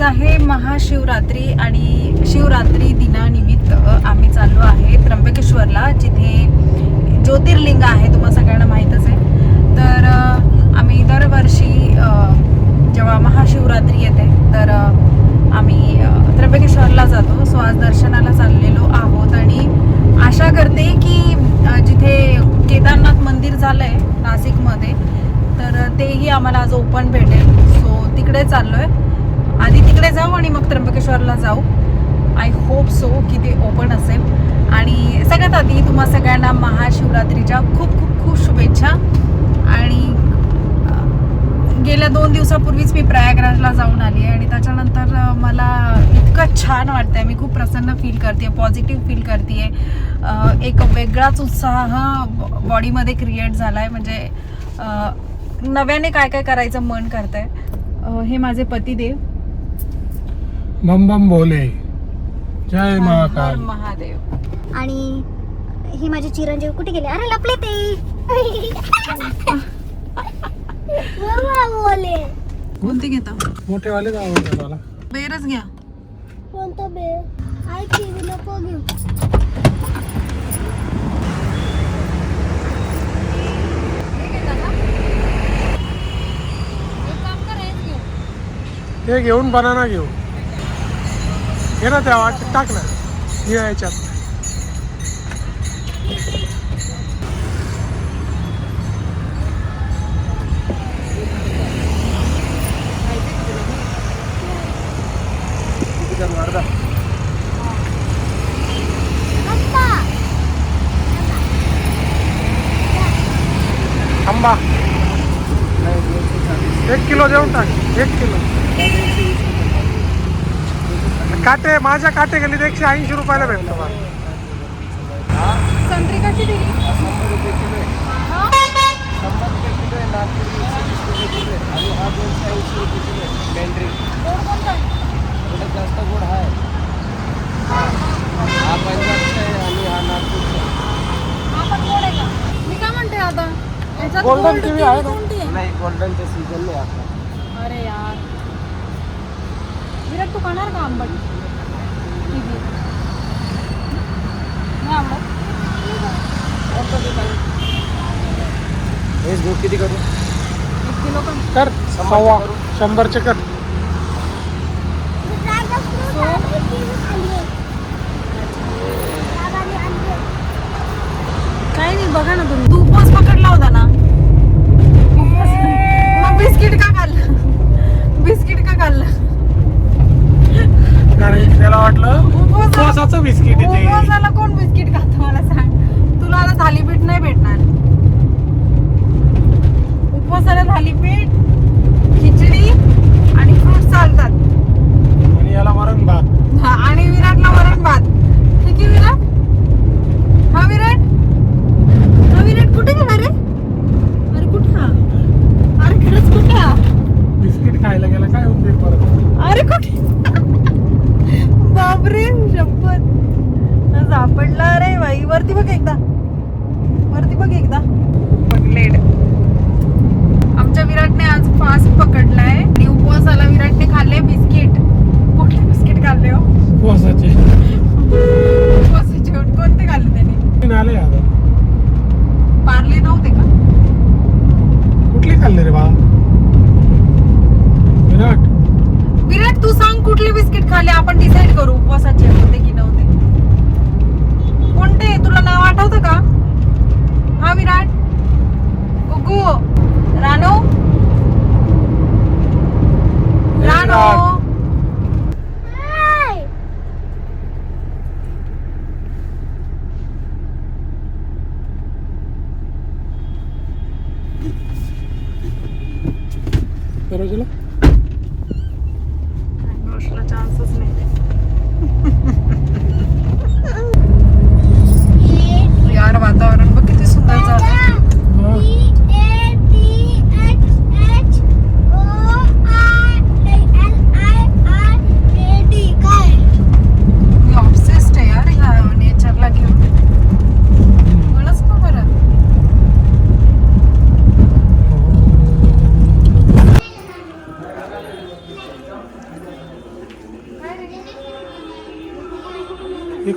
आज आहे महाशिवरात्री आणि शिवरात्री दिनानिमित्त आम्ही चाललो आहे त्र्यंबकेश्वरला जिथे ज्योतिर्लिंग आहे तुम्हाला सगळ्यांना माहीतच आहे तर आम्ही दरवर्षी जेव्हा महाशिवरात्री येते तर आम्ही त्र्यंबकेश्वरला जातो. सो आज दर्शनाला चाललेलो आहोत आणि आशा करते की जिथे केदारनाथ मंदिर झालं आहे नाशिकमध्ये तर तेही आम्हाला आज ओपन भेटेल. सो तिकडे चाललो आहे आधी तिकडे जाऊ आणि मग त्र्यंबकेश्वरला जाऊ. आय होप सो की ते ओपन असेल. आणि सगळ्यात आधी तुम्हा सगळ्यांना महाशिवरात्रीच्या खूप खूप खूप शुभेच्छा. आणि गेल्या दोन दिवसापूर्वीच मी प्रयागराजला जाऊन आली आहे आणि त्याच्यानंतर मला इतकं छान वाटतं आहे मी खूप प्रसन्न फील करते आहे पॉझिटिव्ह फील करते. आहे एक वेगळाच उत्साह बॉडीमध्ये क्रिएट झाला आहे म्हणजे नव्याने काय काय करायचं मन करत आहे हे माझे पतिदेव. बम बम भोले जय महाकाल। महादेव। आणि हे माझे चिरंजीव कुठे गेले? अरे लपले ते. बाबा बोले. कोणते घेता? मोठे वाले आवडतात मला. बेरच घ्या. कोणतं बे आई टीव्ही नको घेऊ. ते घेऊन बनाना घेऊ. घे ना त्या वाटत टाक ना या याच्यात. आंबा. एक किलो देऊन टाक. एक किलो. काटे माझ्या काटे गेली एकशे ऐंशी रुपयाला भेटतो मला संत्री कशी दिली. जास्त गोड आहे हा आहे हा गोड आहे का मी काय म्हणते आता? याच्यात Golden gold TV TV आहे ना? कोणती आहे? नाही गोल्डनचा सीझन नाही आता. अरे यार. विराट तू खाणार का आंबट? TV? नाही आवडत? हेच दूध किती करू? एक किलो पण. कर सव्वा. शंभरचे कर. काही नाही बघा ना तुम्ही. तू उपवास पकडला होता ना? मग बिस्किट का खाल्लं? बिस्किट का खाल्लं? कारण त्याला वाटलं उपवास उपवासाचं बिस्किट आहे ते उपवासाला कोण बिस्किट खातं मला सांग? तुला आता थालीपीठ नाही भेटणार. उपवासाला थालीपीठ खिचडी आणि फ्रूट चालतात. आणि याला वरण भात. हा, आणि विराटला वरण भात. ठीक आहे विराट? हा विराट? हा विराट कुठे गेला रे? अरे कुठे? हा अरे खरंच कुठे? हा बिस्किट खायला गेला काय होते परत? अरे कुठे? बापरे शंभर सापडला रे बाई. वरती बघ एकदा. वरती बघ एकदा. लेड सरोजला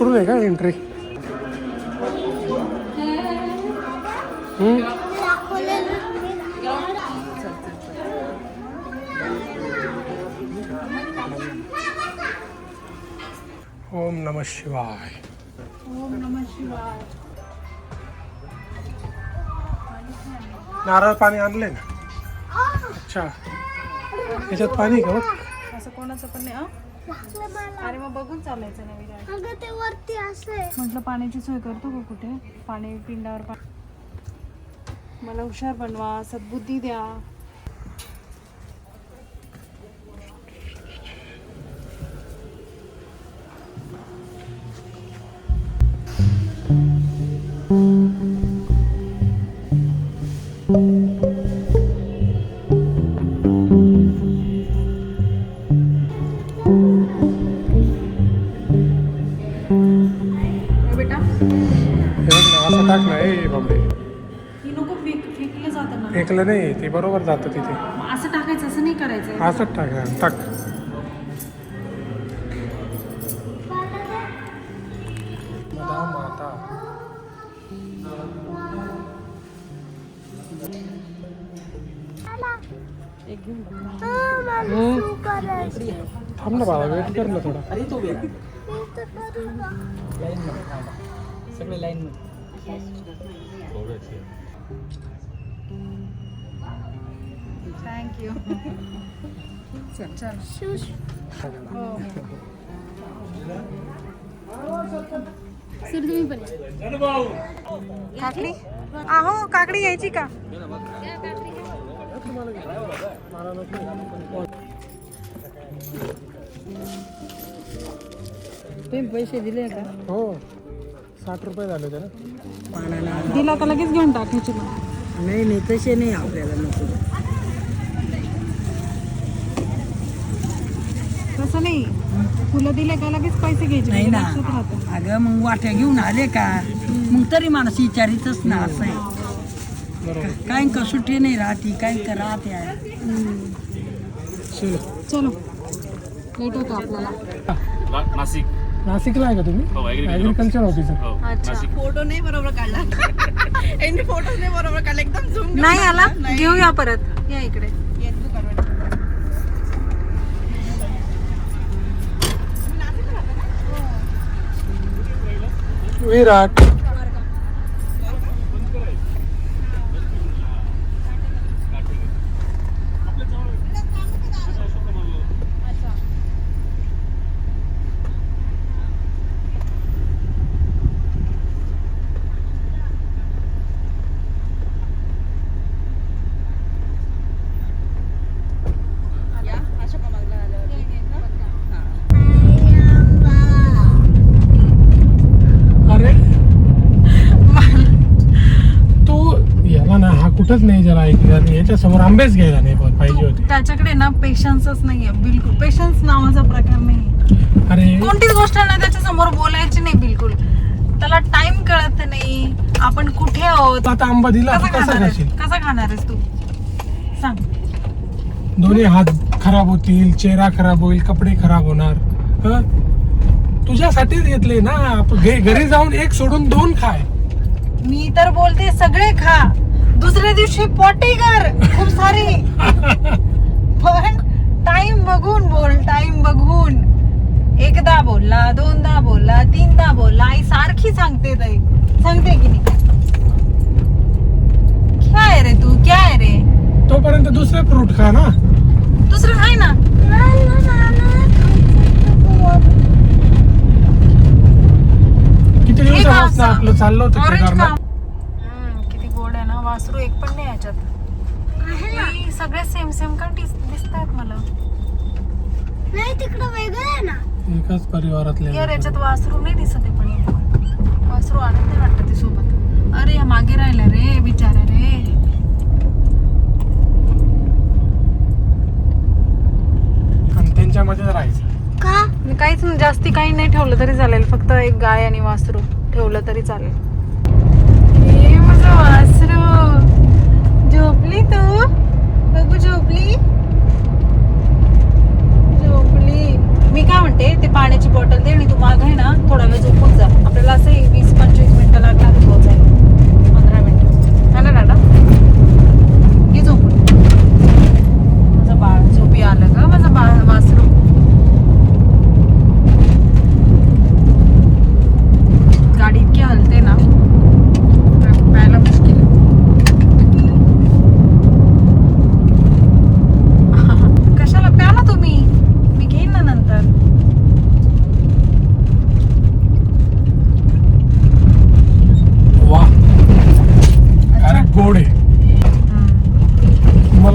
आहे का एंट्री ओम नम शिवाय ओम नमः शिवाय। नारळ पाणी आणले ना? अच्छा. याच्यात पाणी का असं कोणाचं पण नाही अरे मग बघून चालायचं ना विराट अगं ते वरती असं म्हटलं पाण्याची सोय करतो का कुठे? पाणी पिंडावर मला हुशार बनवा सद्बुद्धी द्या. ते बरोबर जातं तिथे. मग असं टाकायचं असं नाही करायचं. असंच टाक हा, टाक. मदा माता. एक घेऊन बघ थांब ना बाबा वेट कर ना थोडा. अरे तो वेग. लाईन मध्ये थांबा. सगळे लाईन मध्ये. थँक्यू चल चल. हो. काकडी? आहो काकडी घ्यायची का? तुम्ही पैसे दिले का? हो. साठ रुपये झाले होते ना. पाण्याला. दिला का लगेच घेऊन टाकायचे नाही नाही तसे नाही आपल्याला नको. तसं नाही. फुलं दिले का लगेच पैसे घ्यायचे? नाही म्हणजे ना. लक्षात राहतं. अगं मग वाट्या घेऊन आले का? मग तरी माणूस विचारितच ना असं आहे. काय का सुट्टी नाही राहती काय का राहते आहे. चलो. चलो. लेट होतो आपल्याला. नाशिक. नाशिकला आहे का तुम्ही? हो, agriculture ऑफिसर हो अच्छा. नाशिक. फोटो नाही बरोबर काढला. यांनी फोटो नाही बरोबर काढला. एकदम झूम नाही आला. घेऊया परत. या इकडे. विराट अरे तू याला ना हा कुठंच नाही जरा ऐकला याच्या समोर आंबेच घ्यायला नाही पण पाहिजे होते. त्याच्याकडे ना पेशन्सच नाहीये बिलकुल. पेशन्स नावाचा प्रकार नाही अरे. कोणतीच गोष्ट ना त्याच्यासमोर बोलायची नाही बिलकुल. त्याला टाइम कळत नाही. आपण कुठे आहोत? आता आंबा दिला कसा खाणार खाशील? कसा खाणार आहेस तू? सांग. दोन्ही हात खराब होतील चेहरा खराब होईल कपडे खराब होणार. हं? तुझ्यासाठीच घेतले ना. आप- घे- घरी जाऊन एक सोडून दोन खाय मी तर बोलते सगळे खा. दुसऱ्या दिवशी पोटी कर खूप सारी. पण टाइम बघून बोल टाइम बघून. एकदा बोलला दोनदा बोलला तीनदा बोलला. आई सारखी सांगते ताई. सांगते की नाही? क्या आहे रे तू? क्या आहे रे? तोपर्यंत दुसरे फ्रूट खा ना. दुसरं खाय ना. किती असं? आपलं चाललं होतं ऑरेंज केदारनाथ खा. हम्म, किती वासरू एक पण नाही याच्यात सगळे सेम सेम का दिसत आहेत मला. नाही तिकडं वेगळं आहे ना. एकाच परिवारातले यार याच्यात वासरू नाही दिसत आहे पण. वासरू आणत नाही वाटत ते सोबत अरे या मागे राहिला रे बिचारे रे. त्यांच्यामध्येच राहायचं. का? मी काहीच जास्ती काही नाही ठेवलं तरी चालेल. फक्त एक गाय आणि वासरू ठेवलं तरी चालेल. वासरू. झोपली तू? बघू झोपली? झोपली. मी काय म्हणते ते पाण्याची बॉटल दे आणि तू माग आहे ना थोडा वेळ झोपून जा.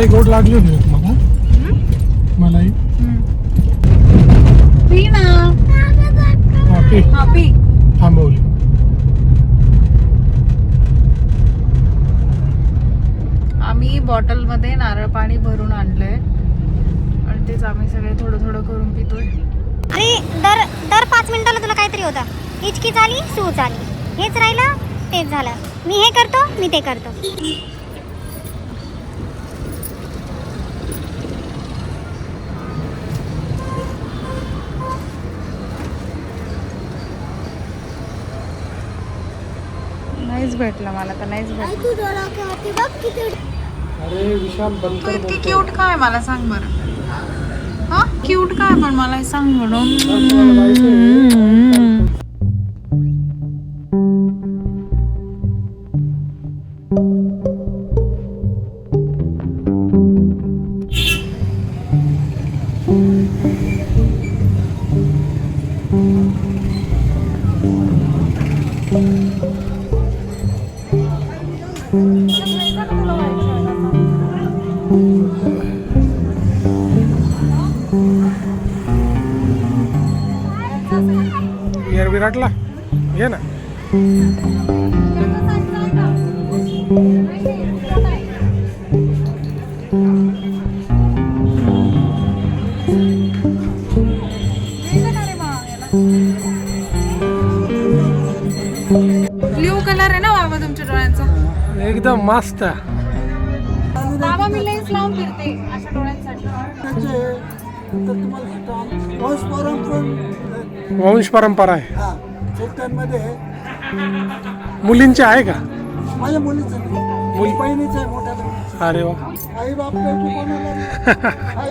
मलाई गोड लागली होती तुम्हाला मलाई पी ना. हा, पी. हा पी. थांबवली. आम्ही बॉटलमध्ये नारळ पाणी भरून आणलंय. आणि तेच आम्ही सगळे थोडं थोडं करून पितोय. अरे दर दर पाच मिनिटाला तुला काहीतरी होतं. हिचकी झाली सूज आली हेच राहिलं तेच झालं. मी हे करतो मी ते करतो नाहीच भेटलं मला तर नाहीच भेटलं तू डोळा बघ किती अरे विशाल तू बनकर इतकी बोलतोय. क्यूट काय मला सांग बरं हा क्यूट काय पण मला सांग म्हणून? एअर विराटला घे ना एकदम मस्त. बाबा मी लेन्स लावून फिरते अशा डोळ्यांसाठी. वंश परंपरा आहे. हा मुलींचे आहे का? माझ्या मुलीचं नाही. मुली बहिणीचं आहे मोठ्या अरे वा. आई बाप. आई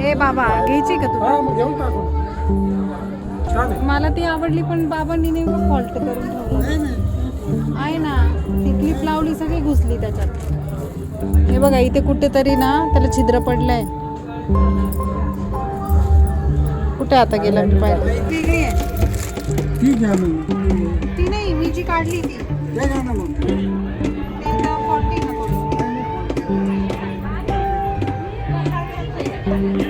ए बाबा घ्यायची का तुला हा घेऊन टाकू. मला ती आवडली पण बाबांनी नेमकं फॉल्ट करून ठेवलं. आहे ना ती क्लिप लावली सगळी घुसली त्याच्यात. हे बघा इथे कुठेतरी ना त्याला छिद्र पडलंय. कुठे आता गेला मी पाहिलं? ती नाही मी जी काढली ती. ते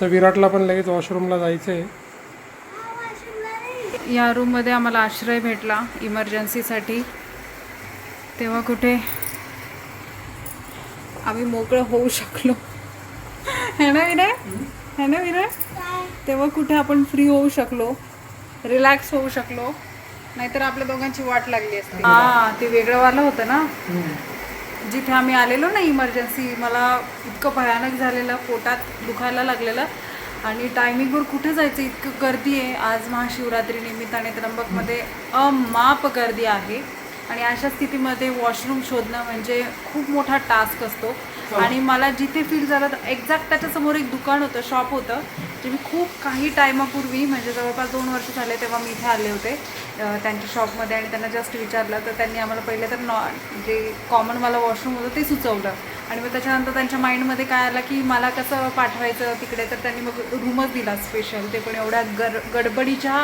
आता विराटला पण लगेच वॉशरूमला जायचं आहे या रूममध्ये आम्हाला आश्रय भेटला इमर्जन्सीसाठी तेव्हा कुठे? आम्ही मोकळं होऊ शकलो. है ना विनय? है ना विनय? तेव्हा कुठे आपण फ्री होऊ शकलो रिलॅक्स होऊ शकलो नाहीतर आपल्या दोघांची वाट लागली असती. हा ते वेगळं वालं होतं ना? जिथे आम्ही आलेलो ना इमर्जन्सी मला इतकं भयानक झालेलं पोटात दुखायला लागलेलं. आणि टायमिंगवर कुठे जायचं? इतकं गर्दी आहे. आज महाशिवरात्री निमित्ताने त्र्यंबकमध्ये अमाप गर्दी आहे. आणि अशा स्थितीमध्ये वॉशरूम शोधणं म्हणजे खूप मोठा टास्क असतो. आणि मला जिथे फील झालं तर एक्झॅक्ट त्याच्यासमोर एक दुकान होतं शॉप होतं जे मी खूप काही टायमापूर्वी म्हणजे जवळपास दोन वर्ष झाले तेव्हा मी इथे आले होते त्यांच्या शॉपमध्ये आणि त्यांना जस्ट विचारलं तर त्यांनी आम्हाला पहिले तर नॉ जे कॉमनवाला वॉशरूम होतं ते सुचवलं. आणि मग त्याच्यानंतर त्यांच्या माइंडमध्ये काय आलं की मला कसं पाठवायचं तिकडे तर त्यांनी मग रूमच दिला स्पेशल ते पण एवढ्या गर गडबडीच्या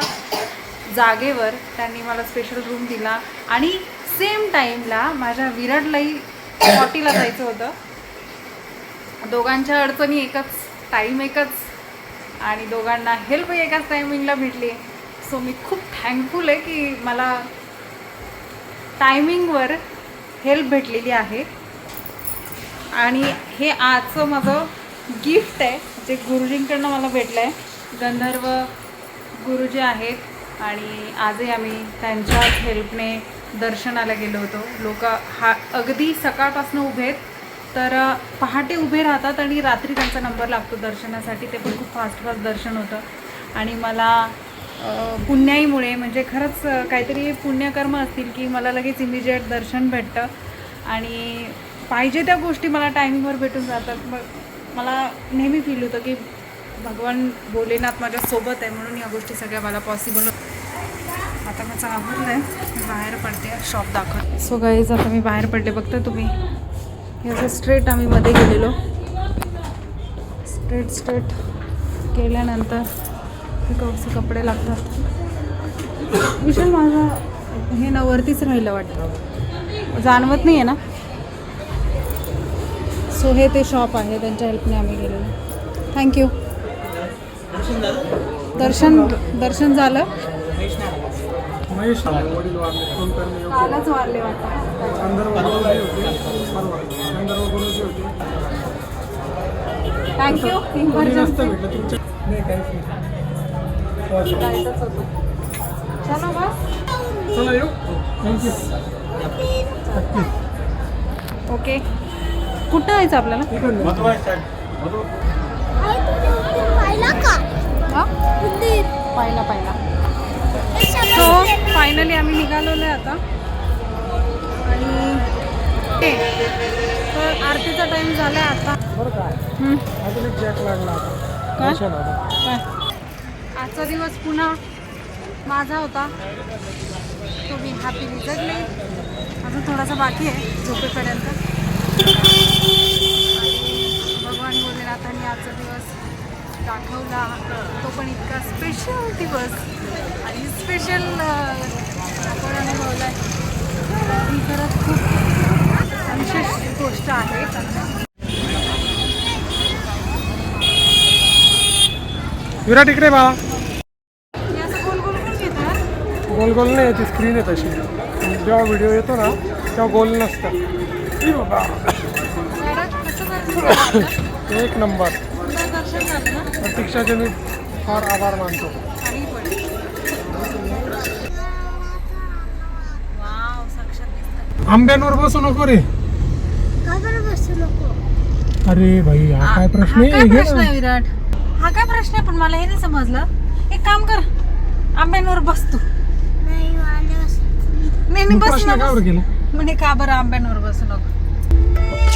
जागेवर त्यांनी मला स्पेशल रूम दिला. आणि सेम टाईमला माझ्या विराटलाही पॉटीला जायचं होतं. दोघांच्या अडचणी एकच टाईम एकच आणि दोघांना हेल्प एकाच टायमिंगला भेटली. सो मी खूप थँकफुल आहे की मला टायमिंगवर हेल्प भेटलेली आहे. आणि हे आजचं माझं गिफ्ट आहे जे गुरुजींकडनं मला भेटलं आहे गंधर्व गुरुजी आहेत आणि आजही आम्ही त्यांच्याच हेल्पने दर्शनाला गेलो होतो. लोक हा अगदी सकाळपासून उभे आहेत. तर पहाटे उभे राहतात आणि रात्री त्यांचा नंबर लागतो दर्शनासाठी. ते पण खूप फास्ट फास्ट दर्शन होतं. आणि मला पुण्याईमुळे म्हणजे खरंच काहीतरी पुण्यकर्म असतील की मला लगेच इमिजिएट दर्शन भेटतं. आणि पाहिजे त्या गोष्टी मला टायमिंगवर भेटून जातात. मग मला नेहमी फील होतं की भगवान भोलेनाथ माझ्यासोबत आहे म्हणून या गोष्टी सगळ्या मला पॉसिबल आता माझं आवडलं आहे मी बाहेर पडते. शॉप दाखव सो गाईज आता मी बाहेर पडले. बघता तुम्ही? हे असं स्ट्रेट आम्ही मध्ये गेलेलो. स्ट्रेट स्ट्रेट गेल्यानंतर हे कसे कपडे लागतात. विशाल माझं हे ना वरतीच राहिलं वाटतं. जाणवत नाही आहे ना? सो हे ते शॉप आहे त्यांच्या हेल्पने आम्ही गेलेलो. थँक्यू दर्शन दर्शन झालं? महेश वारले वाटतं. होते थँक्यू इमर्जन्सी भेटलं तुमच्या नाही चलो बस. चला येऊ. थँक्यू ओके कुठं जायचं आपल्याला? हा? पाहिला पाहिला. सो फायनली आम्ही निघालेलो आहे आता. आणि ते तर आरतीचा टाइम झाला आहे आता बरं काय काय? आजचा दिवस पुन्हा माझा होता. तो मी हॅपीली जगले अजून थोडासा बाकी आहे झोपेपर्यंत. भगवान भोलेनाथांनी आजचा दिवस दाखवला. तो पण इतका स्पेशल दिवस. आणि स्पेशल आपण अनुभवला ही खरंच खूप विशेष गोष्ट आहे. विराट इकडे असं गोल गोल नाही ती स्क्रीन आहे तशी जेव्हा व्हिडिओ येतो ना तेव्हा गोल नसतं. बाबा. एक नंबर. प्रतीक्षाचे मी फार आभार मानतो. आंब्यांवर बसू नको रे. अरे भाई हा काय प्रश्न हा काय आहे? प्रश्न विराट. हा काय प्रश्न आहे? पण मला हे नाही समजलं. एक काम कर. आंब्यांवर बस तू. नाही नाही नाही, बस प्रश्न ना बस. केला? म्हणे का बरं आंब्यांवर बसू नको?